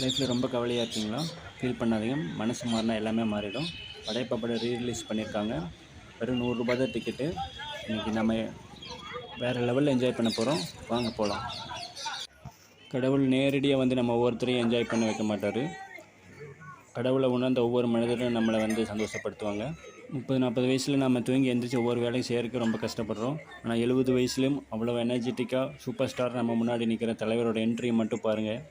லைஃப்பில் ரொம்ப கவலையாக இருக்கீங்களா? ஃபீல் பண்ணாதீங்க. மனசு மாறினா எல்லாமே மாறிடும். படையப்பா படம் ரீரிலீஸ் பண்ணியிருக்காங்க. வெறும் நூறுரூபா தான் டிக்கெட்டு இன்றைக்கி நம்ம வேறு லெவலில் என்ஜாய் பண்ண போகிறோம் வாங்க போகலாம் கடவுள் நேரடியாக வந்து நம்ம ஒவ்வொருத்தரையும் என்ஜாய் பண்ண வைக்க மாட்டார். கடவுளை உணர்ந்த ஒவ்வொரு மனிதரும் நம்மளை வந்து சந்தோஷப்படுத்துவாங்க. முப்பது நாற்பது வயசில் நம்ம தூங்கி எந்திரிச்சு ஒவ்வொரு வேலையும் செய்யறதுக்கு ரொம்ப கஷ்டப்படுறோம். ஆனால் எழுபது வயசுலையும் அவ்வளோ எனர்ஜெட்டிக்காக சூப்பர் ஸ்டார் நம்ம முன்னாடி நிற்கிற தலைவரோட என்ட்ரி மட்டும் பாருங்கள்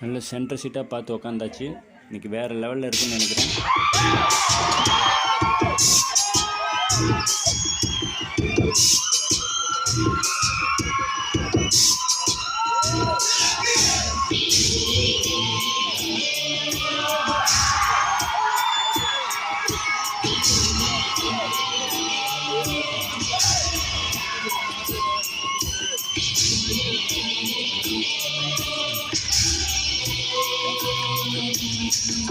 நல்ல சென்டர் சீட்டாக பார்த்து உக்காந்தாச்சு. இன்றைக்கி வேறு லெவலில் இருக்குன்னு நினைக்கிறேன். Yes.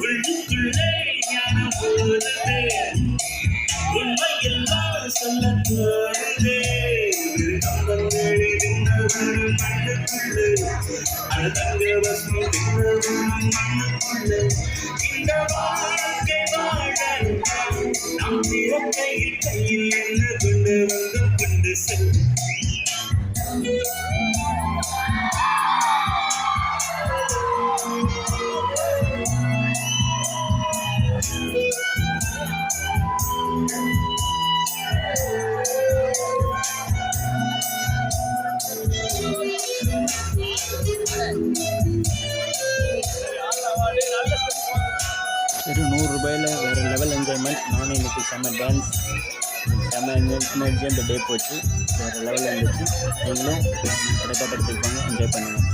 உள்ளுக்குள்ளே இந்த வாழ்க்கை வாழ நம் பிறக்கையில் கையில் என்ன கொண்டு வந்து கொண்டு செல்லும் வெறும் நூறுரூபாயில் வேறு லெவல் என்ஜாய்மெண்ட் நானும் இன்றைக்கி செம்ம டான்ஸ் செம்ம எனர்ஜி அந்த டே போச்சு வேறு லெவலில் இருந்துச்சு நீங்களும் படைப்பா படத்துக்கு என்ஜாய் பண்ணுங்கள்